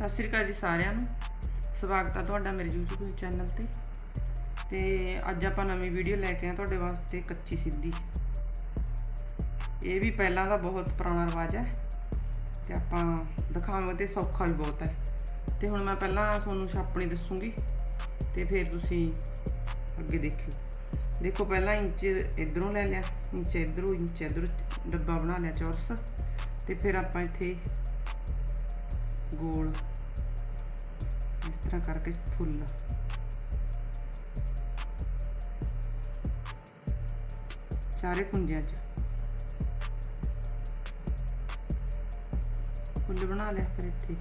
ਸਤਿ ਸ੍ਰੀ ਅਕਾਲ ਜੀ ਸਾਰਿਆਂ ਨੂੰ। ਸਵਾਗਤ ਹੈ ਤੁਹਾਡਾ ਮੇਰੇ YouTube ਚੈਨਲ ਤੇ। ਤੇ ਅੱਜ ਆਪਾਂ ਨਵੀਂ ਵੀਡੀਓ ਲੈ ਕੇ ਆਏ ਤੁਹਾਡੇ ਵਾਸਤੇ ਕੱਚੀ ਸਿੱਧੀ। ਇਹ ਵੀ ਪਹਿਲਾਂ ਦਾ ਬਹੁਤ ਪੁਰਾਣਾ ਰਿਵਾਜ ਹੈ। ਤੇ ਆਪਾਂ ਦਿਖਾਵਾਂਗੇ ਤੇ ਸੌਖਾ ਵੀ ਬਹੁਤ ਹੈ। ਤੇ ਹੁਣ ਮੈਂ ਪਹਿਲਾਂ ਤੁਹਾਨੂੰ ਛਾਪਣੀ ਦੱਸੂਗੀ। ਤੇ ਫਿਰ ਤੁਸੀਂ ਅੱਗੇ ਦੇਖਿਓ। ਦੇਖੋ, ਪਹਿਲਾਂ ਇੰਚ ਇਧਰੋਂ ਲੈ ਲਿਆ, ਇੰਚ ਇਧਰੋਂ ਇੰਚ ਇਧਰੋਂ ਡੱਬਾ ਬਣਾ ਲਿਆ ਚੌਰਸ। ਤੇ ਫਿਰ ਆਪਾਂ ਇੱਥੇ ਗੋਲ ਇਸ ਤਰ੍ਹਾਂ ਕਰਕੇ ਫੁੱਲ। ਚਾਰੇ ਕੁੰਜਿਆਂ 'ਚ। ਫੁੱਲ ਬਣਾ ਲਿਆ ਫਿਰ ਇੱਥੇ।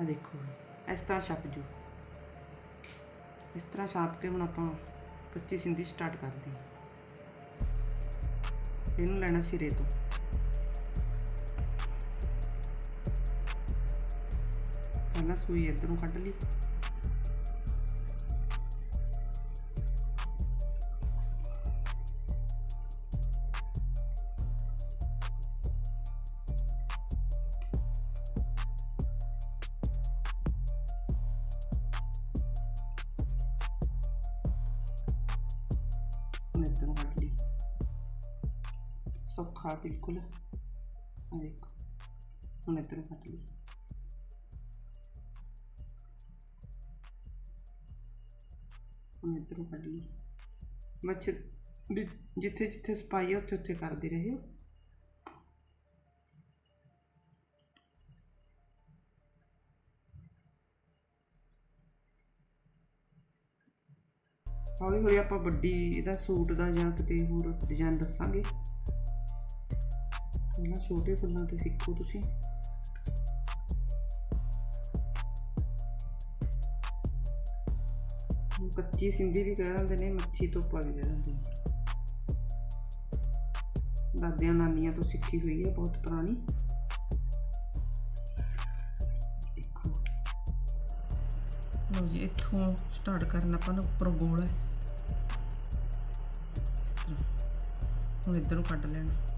ਆ ਦੇਖੋ, ਇਸ ਤਰ੍ਹਾਂ ਛਪ ਜੂ। ਇਸ ਤਰ੍ਹਾਂ ਛਾਪ ਕੇ ਹੁਣ ਆਪਾਂ ਕੱਚੀ ਸਿੰਧੀ ਸਟਾਰਟ ਕਰਦੇ ਹਾਂ। ਇਹਨੂੰ ਲੈਣਾ ਸਿਰੇ ਤੋਂ। ਪਹਿਲਾਂ ਸੂਈ ਇਧਰੋਂ ਕੱਢ ਲਈ। ਹੁਣ ਇਧਰੋਂ ਕੱਢ ਲਈ। ਸੌਖਾ, ਬਿਲਕੁਲ। ਦੇਖੋ, ਹੁਣ ਇਧਰੋਂ ਕੱਢ ਲਈ। ਹੁਣ ਇਧਰੋਂ ਕੱਢ ਲਈ ਬੱਚੇ ਜਿੱਥੇ ਜਿੱਥੇ ਸਪਾਈ ਹੈ ਉੱਥੇ ਉੱਥੇ ਕਰਦੇ ਰਹਿਓ ਹੌਲੀ ਹੌਲੀ ਆਪਾਂ ਵੱਡੀ ਇਹਦਾ ਸੂਟ ਦਾ ਜਾਂ ਕਿਤੇ ਹੋਰ ਡਿਜ਼ਾਈਨ ਦੱਸਾਂਗੇ। ਪਹਿਲਾਂ ਛੋਟੇ ਫੁੱਲਾਂ ਤੇ ਸਿੱਖੋ ਤੁਸੀਂ। ਕੱਚੀ ਸਿੰਧੀ ਵੀ ਕਹਿ ਦਿੰਦੇ ਨੇ, ਮੱਛੀ ਤੋਪਾ ਵੀ ਕਹਿ ਦਿੰਦੇ ਨੇ। ਦਾਦਿਆਂ ਨਾਨੀਆਂ ਤੋਂ ਸਿੱਖੀ ਹੋਈ ਹੈ ਬਹੁਤ ਪੁਰਾਣੀ। ਦੇਖੋ। ਜੀ, ਇੱਥੋਂ ਸਟਾਰਟ ਕਰਨਾ ਆਪਾਂ ਨੂੰ ਉੱਪਰੋਂ ਗੋਲ ਹੈ। ਹੁਣ ਇੱਧਰ ਨੂੰ ਕੱਢ ਲੈਣਾ।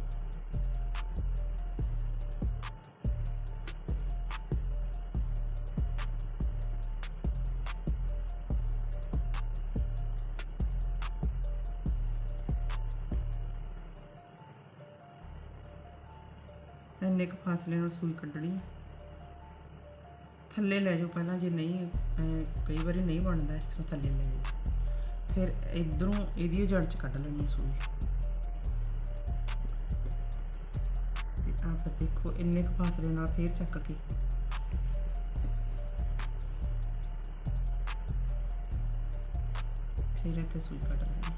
ਇੰਨੇ ਕੁ ਫਾਸਲੇ ਨਾਲ ਸੂਈ ਕੱਢਣੀ ਥੱਲੇ ਲੈ ਜਾਓ ਪਹਿਲਾਂ, ਜੇ ਨਹੀਂ ਕਈ ਵਾਰੀ ਨਹੀਂ ਬਣਦਾ ਇਸ ਤਰ੍ਹਾਂ ਥੱਲੇ ਲੈ ਜਾਓ। ਫਿਰ ਇਧਰੋਂ ਇਹਦੀ ਜੜ ਚ ਕੱਢ ਲੈਣੀ ਸੂਈ। ਤੇ ਆਹ ਫਿਰ ਦੇਖੋ, ਇੰਨੇ ਕੁ ਫਾਸਲੇ ਨਾਲ ਫੇਰ ਚੱਕ ਕੇ। ਫਿਰ ਇੱਥੇ ਸੂਈ ਕੱਢ ਲੈਣੀ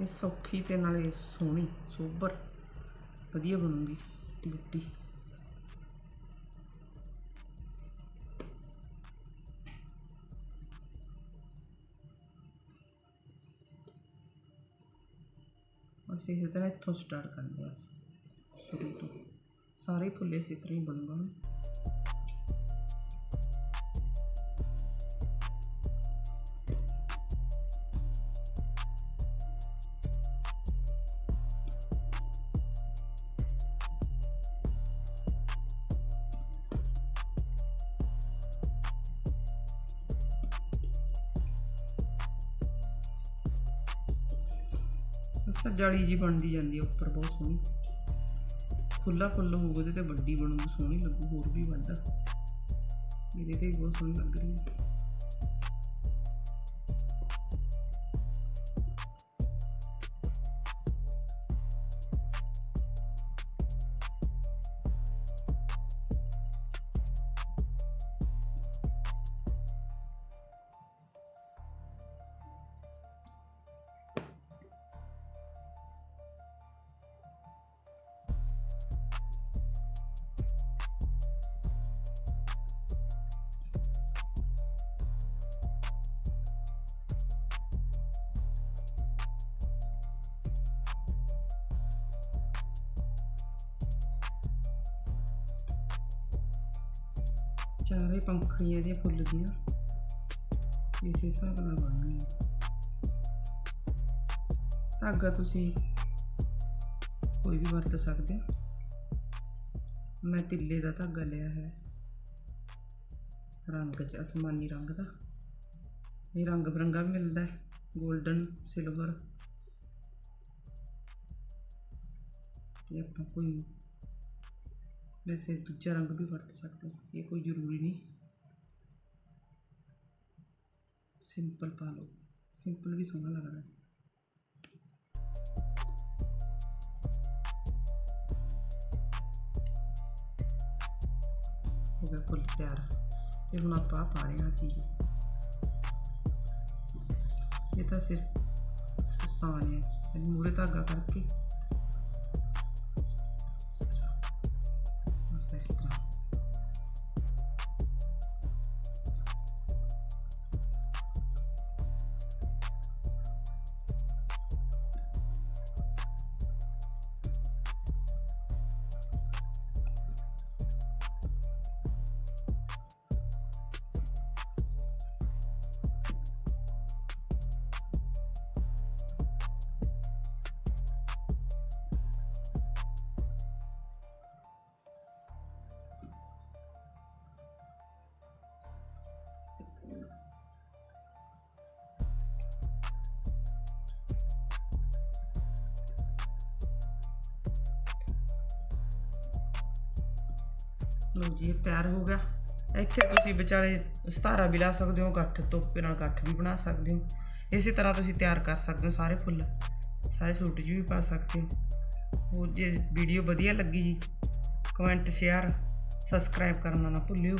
ਇਹ ਸੌਖੀ ਤੇ ਨਾਲੇ ਸੋਹਣੀ, ਸੋਬਰ। ਵਧੀਆ ਬਣੂਗੀ ਬੁੱਟੀ ਬਸ ਇਸੇ ਤਰ੍ਹਾਂ ਇੱਥੋਂ ਸਟਾਰਟ ਕਰਦੇ ਬਸ। ਸ਼ੁਰੂ ਤੋਂ। ਸਾਰੇ ਫੁੱਲੇ ਇਸੇ ਤਰ੍ਹਾਂ ਹੀ ਬਣੂਗਾ। ਜਾਲੀ ਜੀ ਬਣਦੀ ਜਾਂਦੀ ਹੈ ਉੱਪਰ ਬਹੁਤ ਸੋਹਣੀ। ਖੁੱਲਾ ਫੁੱਲ ਹੋਊਗਾ, ਉਹਦੇ ਤੇ ਵੱਡੀ ਬਣੂਗੀ, ਸੋਹਣੀ ਲੱਗੂ, ਹੋਰ ਵੀ ਵੱਧਾ। ਇਹਦੇ ਤੇ ਵੀ ਬਹੁਤ ਸੋਹਣੀ ਲੱਗ ਰਹੀ ਹੈ ਚਾਰੇ ਪੰਖੜੀਆਂ ਇਹਦੀਆਂ ਫੁੱਲ ਦੀਆਂ। ਇਸ ਹਿਸਾਬ ਨਾਲ ਬਣਨੀ ਧਾਗਾ ਤੁਸੀਂ ਕੋਈ ਵੀ ਵਰਤ ਸਕਦੇ ਹੋ। ਮੈਂ ਤਿੱਲੇ ਦਾ ਧਾਗਾ ਲਿਆ ਹੈ। ਰੰਗ ਚ, ਅਸਮਾਨੀ ਰੰਗ ਦਾ। ਇਹ ਰੰਗ ਬਰੰਗਾ ਵੀ ਮਿਲਦਾ ਹੈ। Golden silver. ਤੇ ਆਪਾਂ ਕੋਈ ਵੈਸੇ ਦੂਜਾ ਰੰਗ ਵੀ ਵਰਤ ਸਕਦੇ ਹੋ ਇਹ ਕੋਈ ਜ਼ਰੂਰੀ ਨਹੀਂ ਸਿੰਪਲ ਪਾ ਲਓ ਸਿੰਪਲ ਵੀ ਸੋਹਣਾ ਲੱਗਦਾ ਹੈ ਹੋ ਗਿਆ ਫੁੱਲ ਤਿਆਰ ਤੇ ਹੁਣ ਆਪਾਂ ਆਹ ਪਾ ਰਹੇ ਹਾਂ ਚੀਜ਼ ਇਹ ਤਾਂ ਸਿਰਫ ਆਸਾਨ ਹੈ ਇਹਨੂੰ ਮੂਰੇ ਧਾਗਾ ਲਓ ਜੀ, ਇਹ ਤਿਆਰ ਹੋ ਗਿਆ। ਇੱਥੇ ਤੁਸੀਂ ਵਿਚਾਲੇ ਸਤਾਰਾ ਵੀ ਲਾ ਸਕਦੇ ਹੋ ਗੱਠ ਤੋਪੇ ਨਾਲ ਗੱਠ ਵੀ ਬਣਾ ਸਕਦੇ ਹੋ। ਇਸੇ ਤਰ੍ਹਾਂ ਤੁਸੀਂ ਤਿਆਰ ਕਰ ਸਕਦੇ ਹੋ ਸਾਰੇ ਫੁੱਲ। ਸਾਰੇ ਸੂਟ 'ਚ ਵੀ ਪਾ ਸਕਦੇ ਹੋ। ਹੋਰ ਜੇ ਵੀਡੀਓ ਵਧੀਆ ਲੱਗੀ ਜੀ ਕਮੈਂਟ ਸ਼ੇਅਰ ਸਬਸਕ੍ਰਾਈਬ ਕਰਨਾ ਨਾ ਭੁੱਲਿਓ।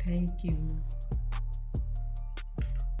Thank you